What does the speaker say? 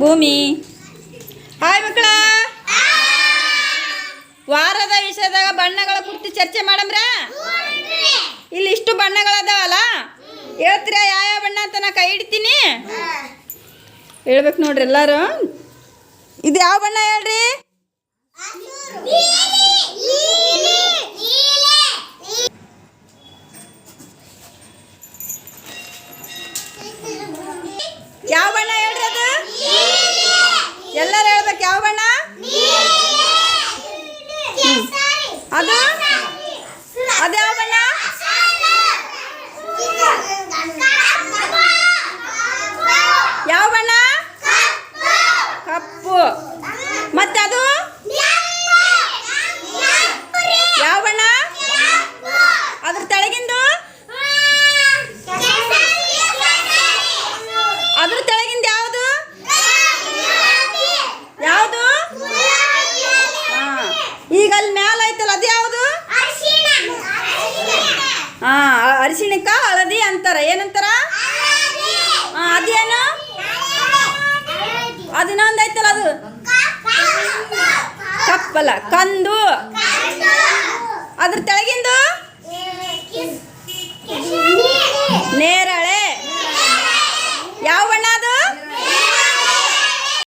ಭೂಮಿ. ಹಾಯ್ ಮಕ್ಕಳ. ವಾರದ ವಿಷಯದಾಗ ಬಣ್ಣಗಳ ಕುರಿತು ಚರ್ಚೆ ಮಾಡಮ್ರ? ಇಲ್ಲಿ ಇಷ್ಟು ಬಣ್ಣಗಳದಾವಲ್ಲ ಹೇಳ್ತೀರಾ ಯಾವ ಬಣ್ಣ ಅಂತ ನಾ ಕೈ ಹಿಡಿತೀನಿ? ಹೇಳ್ಬೇಕು ನೋಡ್ರಿ ಎಲ್ಲಾರು. ಇದು ಯಾವ ಬಣ್ಣ ಹೇಳ್ರಿ? ಯಾವ ಬಣ್ಣ ಹೇಳ್ರಿ ಅದು ಎಲ್ಲರೂ ಹೇಳ್ಬೇಕು ಯಾವ ಬಣ್ಣ ಅದು ಅದು ಯಾವ ಬಣ್ಣ ಯಾವ ಬಣ್ಣ ಕಪ್ಪು ಮತ್ತೆ ಅದು ಯಾವ ಬಣ್ಣ ಅದ್ರ ತೆಳಗಿಂದು ಅದ್ರ ತೆಳಗಿಂದ ಯಾವುದು ಯಾವುದು ಹಾ ಈಗ ಅಲ್ಲಿ ಮ್ಯಾಲ ಐತಲ್ಲ ಅದು ಯಾವುದು? ಹಾ ಅರಿಶಿಣಕ್ಕ ಹಳದಿ ಅಂತಾರ. ಏನಂತಾರ? ಹಾ ಅದೇನು? ಅದನ್ನೊಂದು ಐತಲ್ಲ ಅದು? ಕಪ್ಪಲ್ಲ ಕಂದು. ಅದ್ರ ತೆಳಗಿಂದು? ನೇರಳೆ